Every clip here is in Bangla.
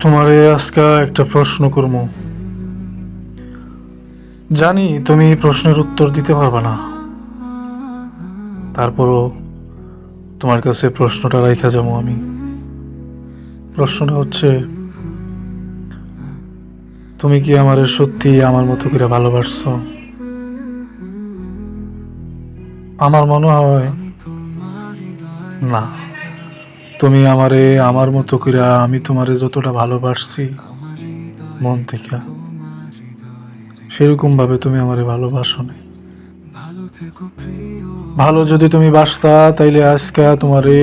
তোমারে আজকে একটা প্রশ্ন করব। জানি তুমি এই প্রশ্নের উত্তর দিতে পারবে না। তারপরও তোমার কাছে প্রশ্নটা রাখা যাব আমি। প্রশ্নটা হচ্ছে, তুমি কি আমারে সত্যি আমার মতো করে ভালোবাসছো? আমার মনে হয় না। তুমি আমারে আমার মতো করে আমি তোমারে যতটা ভালোবাসছি মন থেকে, সেরকম ভাবে তুমি আমারে ভালোবাসো না ভালো যদি তুমি বাসতা, তাইলে আজকে তোমারে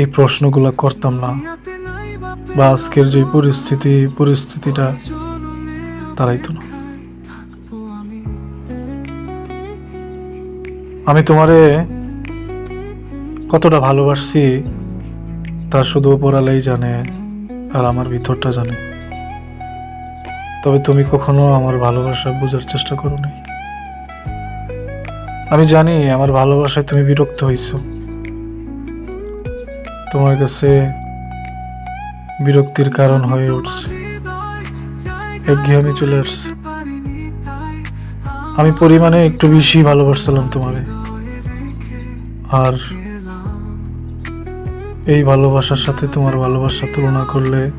এই প্রশ্নগুলো করতাম না। বা আজকের যে পরিস্থিতি, পরিস্থিতিটা দাঁড়াইতো না। আমি তোমারে কতটা ভালোবাসছি তা শুধু ওপরালাই জানে আর আমার ভিতরটা জানে। তবে তুমি কখনো আমার ভালোবাসা বোঝার চেষ্টা করো নাই আমি জানি আমার ভালোবাসায় তুমি বিরক্ত হইছো। তোমার কাছে বিরক্তির কারণ হয়ে উঠছে। একঘেয়েমি চলে আসছে। আমি পরিমাণে একটু বেশি ভালোবাসছিলাম তোমারে। আর এই ভালোবাসার সাথে তোমার ভালোবাসা তুলনা করলে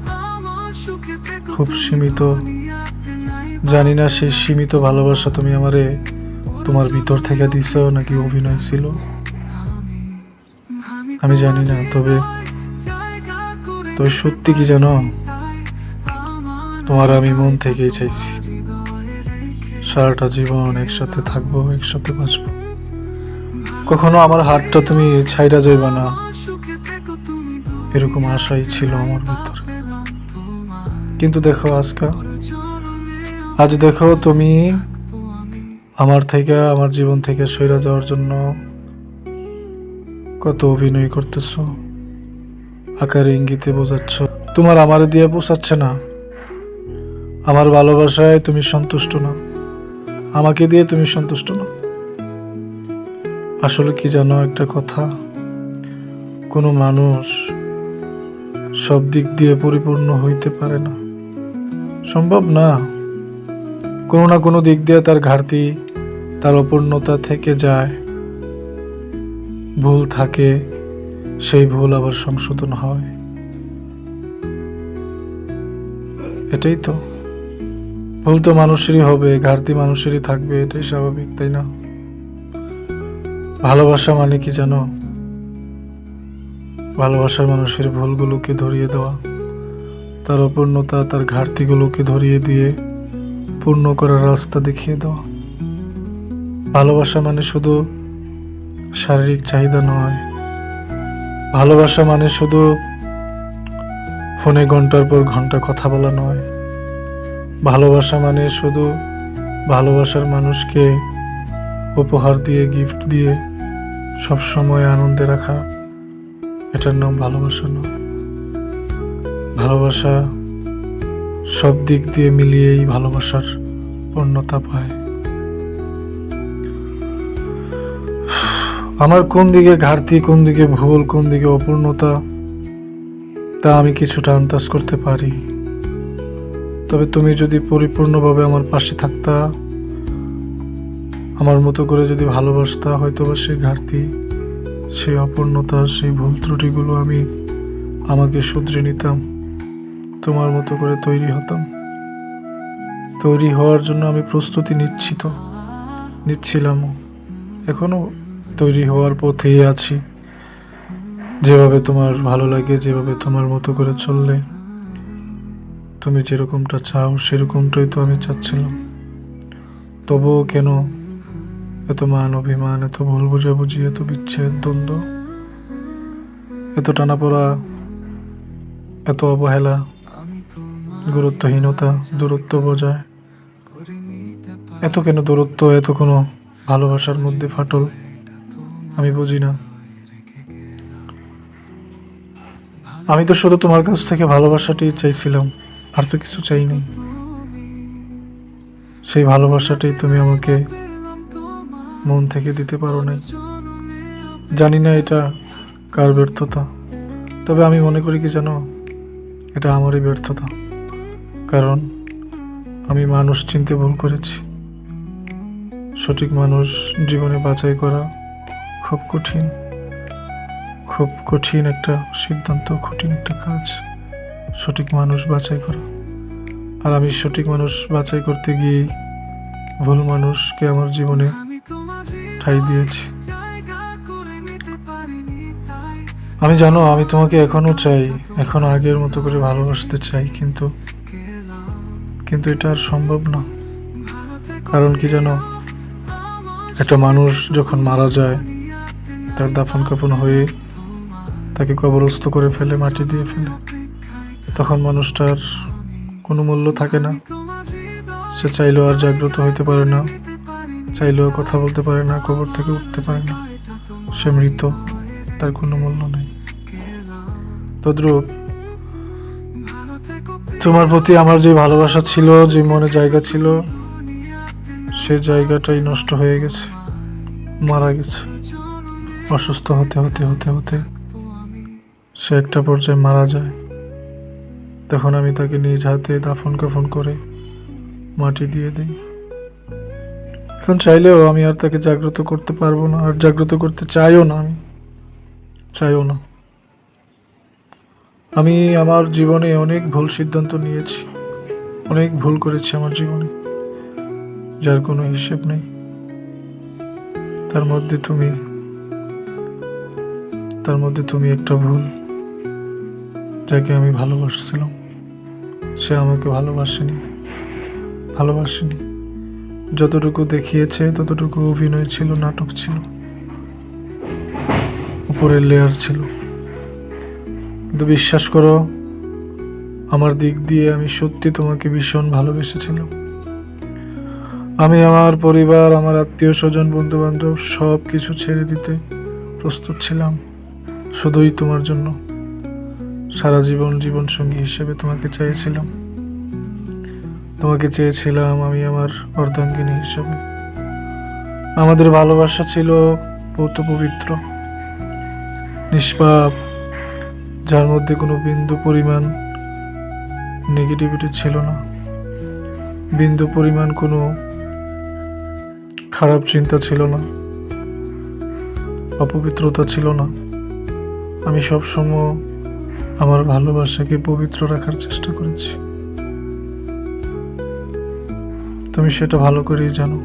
খুব সীমিত। জানি না সেই সীমিত ভালোবাসা তুমি আমারে তোমার ভিতর থেকে দিছ নাকি অভিনয় ছিল। আমি জানি না, তবে তবে সত্যি কি জানো? তোমার আমি মন থেকেই চাইছি। সারাটা জীবন একসাথে থাকব, একসাথে বাঁচবো। কখনো আমার হাতটা তুমি ছাইরা যাইবা না। এরকম আশাই ছিল আমার ভিতরে। কিন্তু দেখো আজকা, আজ দেখো তুমি আমার থেকে, আমার জীবন থেকে সইরা যাওয়ার জন্য কত অভিনয় করতেছ, আকারে ইঙ্গিতে বোঝাচ্ছ। তোমার আমার দিয়ে পোষাচ্ছে না। আমার ভালোবাসায় তুমি সন্তুষ্ট না। আমাকে দিয়ে তুমি সন্তুষ্ট না। আসলে কি জানো একটা কথা? কোনো মানুষ সব দিক দিয়ে পরিপূর্ণ হইতে পারে না। সম্ভব না। কোনো না কোনো দিক দিয়ে তার ঘাটতি, তার অপূর্ণতা থেকে যায়। ভুল থাকে, সেই ভুল আবার সংশোধন হয়। এটাই তো। ভুল তো মানুষেরই হবে, ঘাটতি মানুষেরই থাকবে, এটাই স্বাভাবিক, তাই না? ভালোবাসা মানে কি জানো? ভালোবাসার মানুষের ভুলগুলোকে ধরিয়ে দেওয়া, তার অপূর্ণতা, তার ঘাটতিগুলোকে ধরিয়ে দিয়ে পূর্ণ করার রাস্তা দেখিয়ে দেওয়া। ভালোবাসা মানে শুধু শারীরিক চাহিদা নয়, ভালোবাসা মানে শুধু ফোনে ঘণ্টার পর ঘণ্টা কথা বলা নয়, ভালোবাসা মানে শুধু ভালোবাসার মানুষকে উপহার দিয়ে গিফট দিয়ে সব সময় আনন্দে রাখা। এটার নাম ভালোবাসা নয়। ভালোবাসা সব দিক দিয়ে মিলিয়েই ভালোবাসার পূর্ণতা পায়। আমার কোন দিকে ঘাটতি, কোন দিকে ভুল, কোন দিকে অপূর্ণতা, তা আমি কিছুটা আন্দাজ করতে পারি। তবে তুমি যদি পরিপূর্ণভাবে আমার পাশে থাকতা, আমার মতো করে যদি ভালোবাসতা হয়তো বা সেই ঘাটতি সেই অপূর্ণতা, সেই ভুল ত্রুটিগুলো আমি আমাকে শুধরে নিতাম, তোমার মতো করে তৈরি হতাম। তৈরি হওয়ার জন্য আমি প্রস্তুতি নিচ্ছি তো নিচ্ছিলাম। এখনও তৈরি হওয়ার পথেই আছি। যেভাবে তোমার ভালো লাগে, যেভাবে তোমার মতো করে চললে, তুমি যেরকমটা চাও, সেরকমটাই তো আমি চাচ্ছিলাম। তবুও কেন এত মান অভিমান, এত ভুল বোঝাবুঝি, এত বিচ্ছেদ, দ্বন্দ্ব, এত টানাপোড়া, এত অবহেলা, গুরুত্বহীনতা, দূরত্ব বজায়। এত কেন দূরত্ব, এত কোনো ভালোবাসার মধ্যে ফাটল, আমি বুঝি না। আমি তো শুধু তোমার কাছ থেকে ভালোবাসাটাই চাইছিলাম, আর তো কিছু চাইনি। সেই ভালোবাসাটাই তুমি আমাকে মন থেকে দিতে পারো নাই। জানি না এটা কার ব্যর্থতা, তবে আমি মনে করি কি জানো, এটা আমারই ব্যর্থতা। কারণ আমি মানুষ চিনতে ভুল করেছি। সঠিক মানুষ জীবনে বাছাই করা খুব কঠিন খুব কঠিন একটা সিদ্ধান্ত, কঠিন একটা কাজ। সঠিক মানুষ বাছাই করা। আর আমি সঠিক মানুষ বাছাই করতে গিয়ে ভুল মানুষকে আমার জীবনে ঠাই দিয়েছি। আমি জানো, আমি তোমাকে এখনও চাই, এখনও আগের মতো করে ভালোবাসতে চাই, কিন্তু কিন্তু এটা আর সম্ভব না। কারণ কি জানো, একটা মানুষ যখন মারা যায়, তার দাফন কাফন হয়ে তাকে কবরস্থ করে ফেলে, মাটি দিয়ে ফেলে। তখন মানুষটার কোনো মূল্য থাকে না। সে চাইলেও আর জাগ্রত হইতে পারে না। চাইলেও কথা বলতে পারে না, কবর থেকে উঠতে পারে না। সে মৃত, তার কোনো মূল্য নেই। তদ্রূপ, তোমার প্রতি আমার যে ভালোবাসা ছিল, যে মনে জায়গা ছিল, সে জায়গাটাই নষ্ট হয়ে গেছে, মারা গেছে। অসুস্থ হতে হতে হতে হতে সে একটা পর্যায়ে মারা যায়। তখন আমি তাকে নিজ হাতে দাফন কাফন করে মাটি দিয়ে দিই। এখন চাইলেও আমি আর তাকে জাগ্রত করতে পারব না, আর জাগ্রত করতে চাইও না আমি। চাইও না। আমি আমার জীবনে অনেক ভুল সিদ্ধান্ত নিয়েছি, অনেক ভুল করেছি আমার জীবনে, যার কোনো হিসেব নেই। তার মধ্যে তুমি, তার মধ্যে তুমি একটা ভুল, যাকে আমি ভালোবাসছিলাম। সে আমাকে ভালোবাসেনি ভালোবাসেনি। যতটুকু দেখিয়েছে, ততটুকু অভিনয় ছিল, নাটক ছিল। উপরের লেয়ার ছিল। কিন্তু বিশ্বাস করো, আমার দিক দিয়ে আমি সত্যি তোমাকে ভীষণ ভালোবেসেছিলাম। আমি আমার পরিবার, আমার আত্মীয় স্বজন বন্ধু বান্ধব সব কিছু ছেড়ে দিতে প্রস্তুত ছিলাম, শুধুই তোমার জন্য। সারা জীবন জীবন সঙ্গী হিসেবে তোমাকে চেয়েছিলাম তোমাকে চেয়েছিলাম আমি আমার অর্ধাঙ্গিনী হিসাবে। আমাদের ভালোবাসা ছিল পৌত পবিত্র, নিষ্পাপ, যার মধ্যে কোনো বিন্দু পরিমাণ নেগেটিভিটি ছিল না। বিন্দু পরিমাণ কোনো খারাপ চিন্তা ছিল না। অপবিত্রতা ছিল না। আমি সবসময় আমার ভালোবাসাকে পবিত্র রাখার চেষ্টা করেছি। তুমি সেটা ভালো করেই জানো।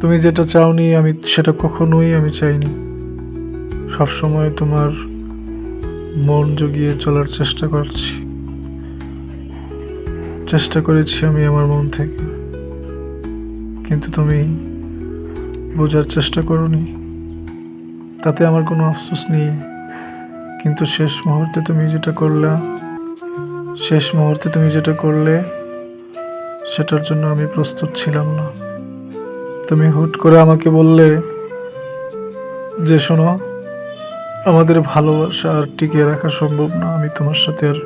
তুমি যেটা চাওনি, আমি সেটা কখনোই আমি চাইনি। সবসময় তোমার মন জগিয়ে চলার চেষ্টা করছি। চেষ্টা করেছি আমি আমার মন থেকে। কিন্তু তুমি বোঝার চেষ্টা করনি। তাতে আমার কোনো আফসোস নেই। কিন্তু শেষ মুহূর্তে তুমি যেটা করলে, শেষ মুহূর্তে তুমি যেটা করলে সেটার জন্য আমি প্রস্তুত ছিলাম না। তুমি হুট করে আমাকে বললে যে, শোনো, আমাদের ভালোবাসা আর টিকিয়ে রাখা সম্ভব না। আমি তোমার সাথে আর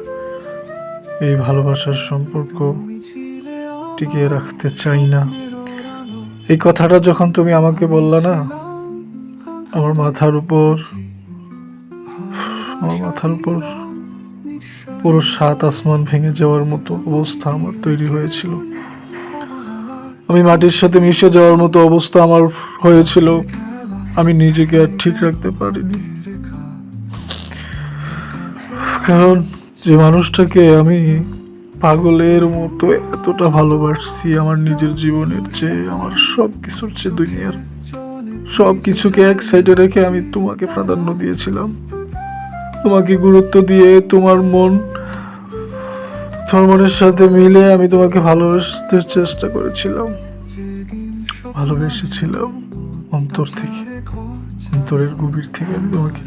এই ভালোবাসার সম্পর্ক টিকিয়ে রাখতে চাই না। এই কথাটা যখন তুমি আমাকে বললা না, আমার মাথার উপর, আমার মাথার উপর পুরো সাত আসমান ভেঙে যাওয়ার মতো অবস্থা আমার তৈরি হয়েছিল। আমি মাটির সাথে মিশে যাওয়ার মতো অবস্থা আমার হয়েছিল। আমি নিজেকে আর ঠিক রাখতে পারিনি। কারণ যে মানুষটাকে আমি পাগলের মতো এতটা ভালোবাসছি, আমার নিজের জীবনের চেয়ে, আমার সব কিছুর চেয়ে দুনিয়ার সব কিছুকে এক সাইডে রেখে আমি তোমাকে প্রাধান্য দিয়েছিলাম। তোমাকে গুরুত্ব দিয়ে তোমার মন তোমার মনের সাথে মিলে আমি তোমাকে ভালোবাসতে চেষ্টা করেছিলাম। ভালোবেসেছিলাম অন্তর থেকে, অন্তরের গভীর থেকে আমি তোমাকে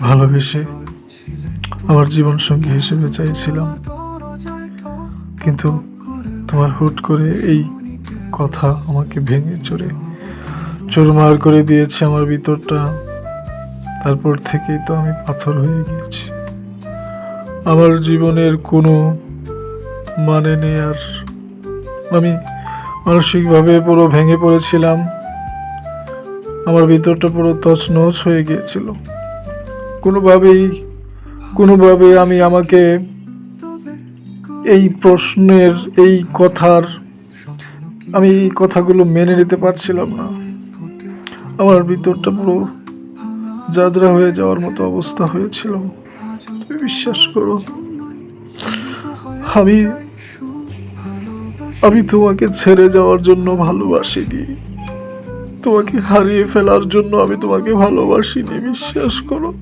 ভালোবেসে আমার জীবন সঙ্গী হিসেবে চাইছিলাম। কিন্তু তোমার হুট করে এই কথা আমাকে ভেঙে চড়ে চুরমার করে দিয়েছে আমার ভিতরটা। তারপর থেকেই তো আমি পাথর হয়ে গিয়েছি। আমার জীবনের কোনো মানে নেই আর আমি মানসিকভাবে পুরো ভেঙে পড়েছিলাম। আমার ভিতরটা পুরো তছনছ হয়ে গিয়েছিল। কোনোভাবেই, কোনোভাবে আমি আমাকে এই প্রশ্নের, এই কথার, আমি এই কথাগুলো মেনে নিতে পারছিলাম না। আমার ভিতরটা পুরো যাজরা হয়ে যাওয়ার মতো অবস্থা হয়েছিল। বিশ্বাস করো আমি আমি তোমাকে ছেড়ে যাওয়ার জন্য ভালোবাসিনি। তোমাকে হারিয়ে ফেলার জন্য আমি তোমাকে ভালোবাসিনি, বিশ্বাস করো।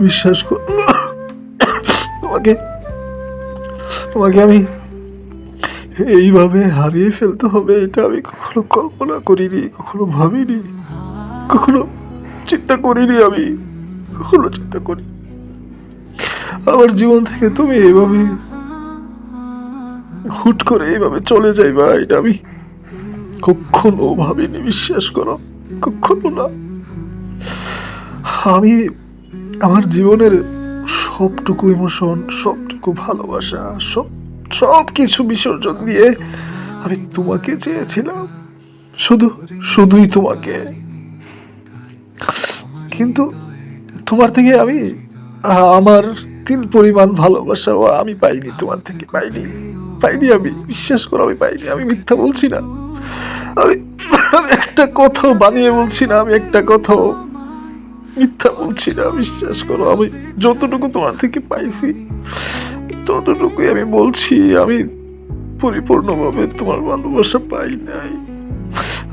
বিশ্বাস করো তোমাকে তোমাকে আমি এইভাবে হারিয়ে ফেলতে হবে, এটা আমি কখনো কল্পনা করিনি, কখনো ভাবিনি, কখনো চিন্তা করিনি আমি, কখনো চিন্তা করিনি। আমার জীবন থেকে তুমি এইভাবে হুট করে এইভাবে চলে যাইবা, এটা আমি কখনো ভাবিনি, বিশ্বাস করো, কখনো না। আমি আমার জীবনের সবটুকু ইমোশন সবটুকু ভালোবাসা, সব সব কিছু বিসর্জন দিয়ে আমি তোমাকে চেয়েছিলাম। শুধু, শুধুই তোমাকে। কিন্তু তোমার থেকে আমি, আমার তিল পরিমাণ ভালোবাসাও আমি পাইনি, তোমার থেকে পাইনি। পাইনি আমি, বিশ্বাস করো আমি পাইনি, আমি মিথ্যা বলছি না। আমি আমি একটা কথাও বানিয়ে বলছি না, আমি একটা কথাও মিথ্যা বলছি না, বিশ্বাস করো আমি যতটুকু তোমার থেকে পাইছি। ততটুকুই আমি বলছি, আমি পরিপূর্ণভাবে তোমার ভালোবাসা পাই নাই।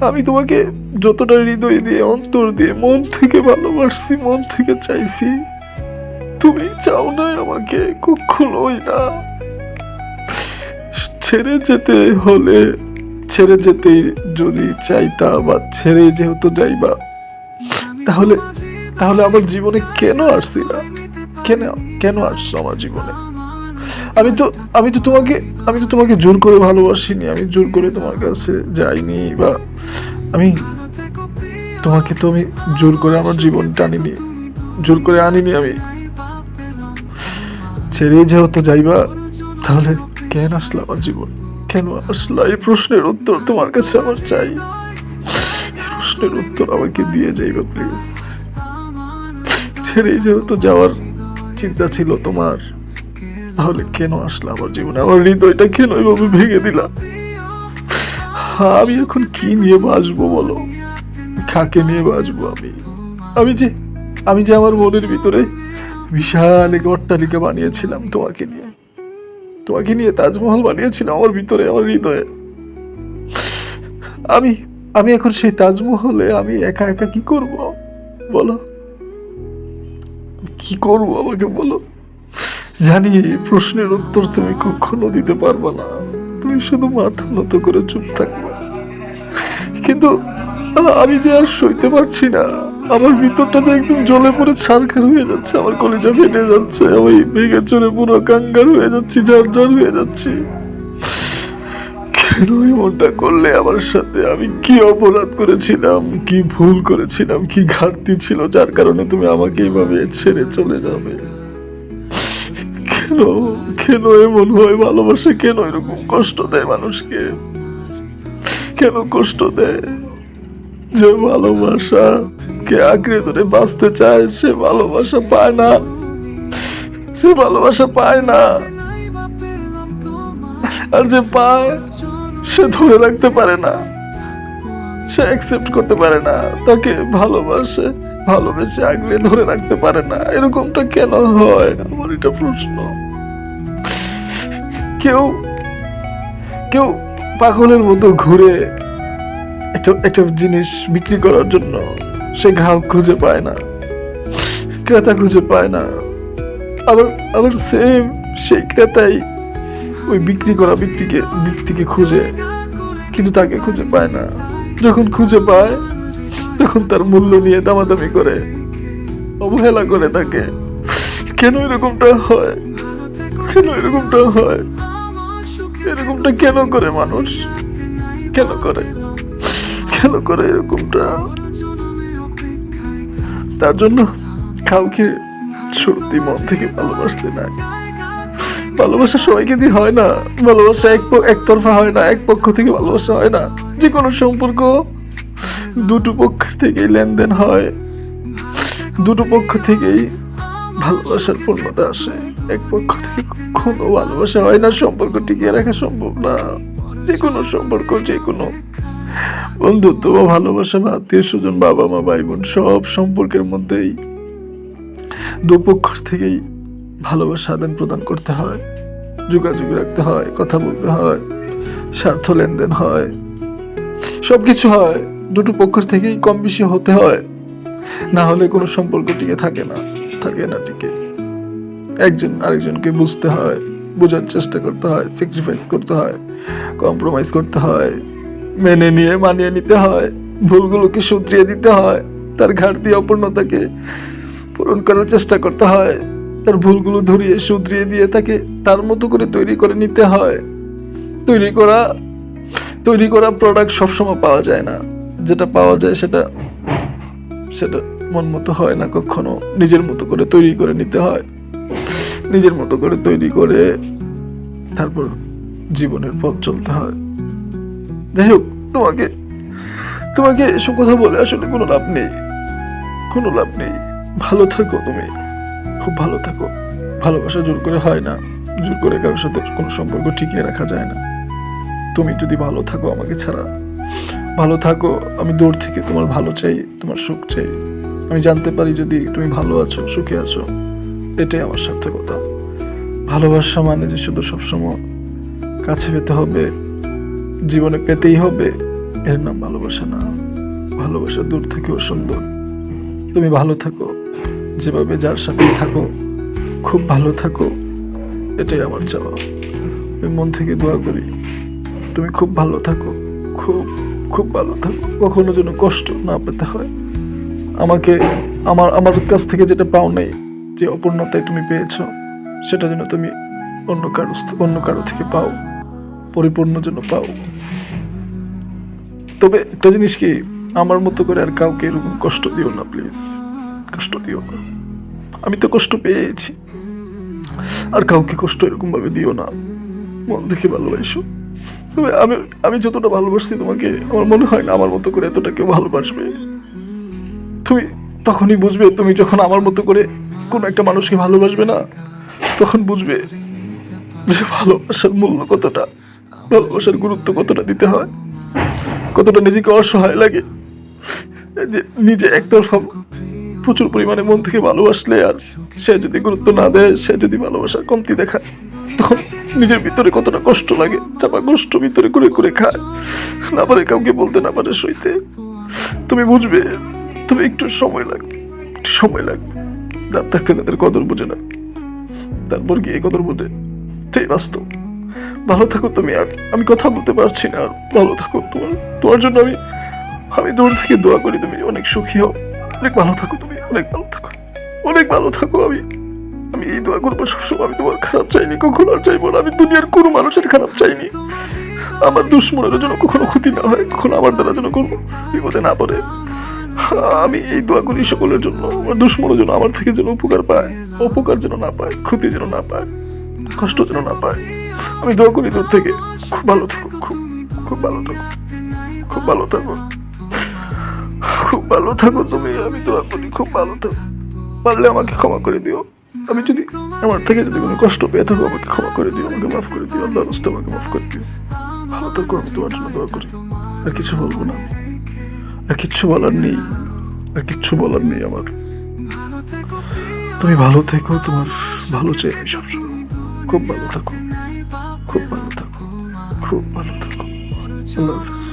আমি তোমাকে যতটা হৃদয় দিয়ে, অন্তর দিয়ে, মন থেকে ভালোবাসছি, মন থেকে চাইছি, তুমি চাও না আমাকে কখনোই না। ছেড়ে যেতে হলে, ছেড়ে যেতে যদি চাইতা বা ছেড়ে যেহেতু যাইবা, তাহলে তাহলে আমার জীবনে কেন আসছি না? কেন কেন আসছো আমার জীবনে? আমি তো আমি তো তোমাকে, আমি তো তোমাকে জোর করে ভালোবাসিনি। আমি জোর করে তোমার কাছে যাইনি বা আমি তোমাকে তো আমি জোর করে আমার জীবন টানিনি, জোর করে আনিনি আমি। ছেড়ে যেহেতু যাইবা, তাহলে কেন আসলো আমার জীবন? কেন আসলো? এই প্রশ্নের উত্তর তোমার কাছে আমার চাই। প্রশ্নের উত্তর আমাকে দিয়ে যাইবা প্লিজ ছেড়ে যেহেতু যাওয়ার চিন্তা ছিল তোমার। তাহলে কেন আসলো আমার জীবনে? আমার হৃদয়টা কেন এভাবে ভেঙে দিলা? আমি এখন কি নিয়ে বাঁচবো বলো? কাকে নিয়ে বাঁচবো আমি? আমি যে আমি যে আমার মনের ভিতরে বিশাল এক অট্টালিকা বানিয়েছিলাম তোমাকে নিয়ে। তোমাকে নিয়ে তাজমহল বানিয়েছিলাম আমার ভিতরে, আমার হৃদয়ে। আমি আমি এখন সেই তাজমহলে আমি একা একা কি করব? বলো। কি করব আমাকে বলো? জানি এই প্রশ্নের উত্তর তুমি কখনো দিতে পারবে না। তুমি শুধু মাথা নত করে চুপ থাকবে। কিন্তু আমি যে আর সইতে পারছি না, আমার ভিতরটা যে একদম জলে পড়ে ছারখার হয়ে যাচ্ছে, আমার কলিজা ফেটে যাচ্ছে, আমি ভেঙে চড়ে পুরো কাঙ্গার হয়ে যাচ্ছি, ঝাড় ঝাড় হয়ে যাচ্ছি। কেন এমনটা করলে আমার সাথে? আমি কি অপরাধ করেছিলাম, কি ভুল করেছিলাম, কি ঘাটতি ছিল, যার কারণে তুমি আমাকে এইভাবে ছেড়ে চলে যাবে? কেন? কেন এমন হয়? ভালোবাসা কেন এরকম কষ্ট দেয় মানুষকে? কেন কষ্ট দেয়? যে ভালোবাসা কে আঁকড়ে ধরে বাঁচতে চায়, সে ভালোবাসা পায় না। সে ভালোবাসা পায় না। আর যে পায়, সে ধরে রাখতে পারে না। সে অ্যাকসেপ্ট করতে পারে না। তাকে ভালোবাসে। ভালোবেসে আগলে ধরে রাখতে পারে না। এরকমটা কেন হয়? আমার এটা প্রশ্ন। কেউ কেউ পাগলের মতো ঘুরে একটা একটা জিনিস বিক্রি করার জন্য সে গ্রাহক খুঁজে পায় না, ক্রেতা খুঁজে পায় না। আবার আবার সেম সেই ক্রেতাই ওই বিক্রি করা ব্যক্তিকে ব্যক্তিকে খুঁজে, কিন্তু তাকে খুঁজে পায় না। যখন খুঁজে পায় তখন তার মূল্য নিয়ে দামাদামি করে, অবহেলা করে তাকে, কেন এরকমটা হয়? কেন এরকমটা হয়? এরকমটা কেন করে মানুষ? কেন করে? কেন করে এরকমটা? তার জন্য কাউকে সত্যি মন থেকে ভালোবাসতে নাই। ভালোবাসা সবাইকে দিয়ে হয় না। ভালোবাসা এক একতরফা হয় না, এক পক্ষ থেকে ভালোবাসা হয় না। যে কোনো সম্পর্ক দুটো পক্ষ থেকেই লেনদেন হয়। দুটো পক্ষ থেকেই ভালোবাসার পূর্ণতা আসে। এক পক্ষ থেকে কোনো ভালোবাসা হয় না, সম্পর্ক টিকিয়ে রাখা সম্ভব না। যে কোনো সম্পর্ক যে কোনো বন্ধুত্ব বা ভালোবাসা বা আত্মীয় স্বজন বাবা মা ভাই বোন সব সম্পর্কের মধ্যেই দুপক্ষ থেকেই ভালোবাসা আদান প্রদান করতে হয়। যোগাযোগ রাখতে হয়, কথা বলতে হয়, স্বার্থ লেনদেন হয়। সব কিছু হয়, দুটো পক্ষের থেকেই কম বেশি হতে হয়। না হলে কোনো সম্পর্ক টিকে থাকে না থাকে না টিকে। একজন আরেকজনকে বুঝতে হয়, বোঝার চেষ্টা করতে হয় স্যাক্রিফাইস করতে হয় কম্প্রোমাইজ করতে হয়, মেনে নিয়ে মানিয়ে নিতে হয়, ভুলগুলোকে শুধরিয়ে দিতে হয়, তার ঘাটতি অপূর্ণতাকে পূরণ করার চেষ্টা করতে হয়, তার ভুলগুলো ধরিয়ে শুধরিয়ে দিয়ে তাকে তার মতো করে তৈরি করে নিতে হয়। তৈরি করা তৈরি করা প্রোডাক্ট সবসময় পাওয়া যায় না। যেটা পাওয়া যায় সেটা সেটা মন মতো হয় না কখনো। নিজের মতো করে তৈরি করে নিতে হয়। নিজের মতো করে তৈরি করে তারপর জীবনের পথ চলতে হয়। যাই হোক, তোমাকে তোমাকে এসব কথা বলে আসলে কোনো লাভ নেই। কোনো লাভ নেই। ভালো থাকো তুমি। খুব ভালো থাকো। ভালোবাসা জোর করে হয় না। জোর করে কারোর সাথে কোনো সম্পর্ক টিকিয়ে রাখা যায় না। তুমি যদি ভালো থাকো আমাকে ছাড়া, ভালো থাকো, আমি দূর থেকে তোমার ভালো চাই, তোমার সুখ চাই। আমি জানতে পারি যদি তুমি ভালো আছো, সুখে আছো, এটাই আমার সার্থকতা। ভালোবাসা মানে যে শুধু সবসময় কাছে পেতে হবে, জীবনে পেতেই হবে, এর নাম ভালোবাসা না। ভালোবাসা দূর থেকেও সুন্দর। তুমি ভালো থাকো, যেভাবে যার সাথে থাকো, খুব ভালো থাকো, এটাই আমার চাওয়া। আমি মন থেকে দোয়া করি তুমি খুব ভালো থাকো, খুব খুব ভালো থাকো। কখনো যেন কষ্ট না পেতে হয়। আমাকে, আমার আমার কাছ থেকে যেটা পাও নাই, যে অপূর্ণতায় তুমি পেয়েছ, সেটা যেন তুমি অন্য কারও অন্য কারও থেকে পাও, পরিপূর্ণ যেন পাও। তবে একটা জিনিস কি, আমার মতো করে আর কাউকে এরকম কষ্ট দিও না, প্লিজ। কষ্ট দিও না। আমি তো কষ্ট পেয়েছি। আর কাউকে কষ্ট এরকম ভাবে দিও না। মন থেকে ভালোবাসো। তবে আমি আমি যতটা ভালোবাসছি তোমাকে, আমার মনে হয় না আমার মতো করে এতটা কেউ ভালোবাসবে। তুমি তখনই বুঝবে, তুমি যখন আমার মতো করে কোনো একটা মানুষকে ভালোবাসবে না, তখন বুঝবে যে ভালোবাসার মূল্য কতটা, ভালোবাসার গুরুত্ব কতটা দিতে হয়, কতটা নিজেকে অসহায় লাগে। যে নিজে একতরফা প্রচুর পরিমাণে মন থেকে ভালোবাসলে আর সে যদি গুরুত্ব না দেয়, সে যদি ভালোবাসার কমতি দেখায় তখন নিজের ভিতরে কতটা কষ্ট লাগে চাপা কষ্ট ভিতরে করে করে খায়। না পারে কাউকে বলতে, না পারে সইতে। তুমি বুঝবে, তুমি একটু সময় লাগবে, একটু সময় লাগবে। দাঁত থাকতে তাদের কদর বোঝে না। তারপর গিয়ে কদর বোঝে। সেই বাস্তব। ভালো থাকো তুমি আর, আমি কথা বলতে পারছি না আর। ভালো থাকো তোমার তোমার জন্য আমি আমি দূর থেকে দোয়া করি তুমি। অনেক সুখী হও। অনেক ভালো থাকো তুমি, অনেক ভালো থাকো। অনেক ভালো থাকো আমি। আমি এই দোয়া করব সবসময়, আমি তোমার খারাপ চাইনি, কখনো আর চাইব না। আমি দুনিয়ার কোনো মানুষের খারাপ চাইনি। আমার দুশ্মনের জন্য কখনো ক্ষতি না হয়, কখনো আমার দ্বারা যেন কোনো বিপদে না পড়ে। আমি এই দোয়া করি সকলের জন্য, আমার দুশ্মনের জন্য আমার থেকে যেন উপকার পায়, অপকার যেন না পায়, ক্ষতি যেন না পায়, কষ্ট যেন না পায়। আমি দোয়া করি দূর থেকে, খুব ভালো থাকো, খুব খুব ভালো থাকো, খুব ভালো থাকো। খুব ভালো থাকো তুমি, আমি দোয়া করি, খুব ভালো থাকো। পারলে আমাকে ক্ষমা করে দিও। আমি যদি আমার থেকে যদি কোনো কষ্ট পেয়ে থাকো, আমাকে ক্ষমা করে দিও, আমাকে মাফ করে দিও আল্লাহ রস্তে আমাকে মাফ করে দিও। ভালো থাকো, আমি তোমার জন্য দোয়া করি। আর কিছু বলব না আর কিচ্ছু বলার নেই। আর কিচ্ছু বলার নেই আমার। তুমি ভালো থেকো, তোমার ভালো চাই আমি সবসময়। খুব ভালো থাকো। খুব ভালো থাকো। খুব ভালো থাকো। আল্লাহ হাফিজ।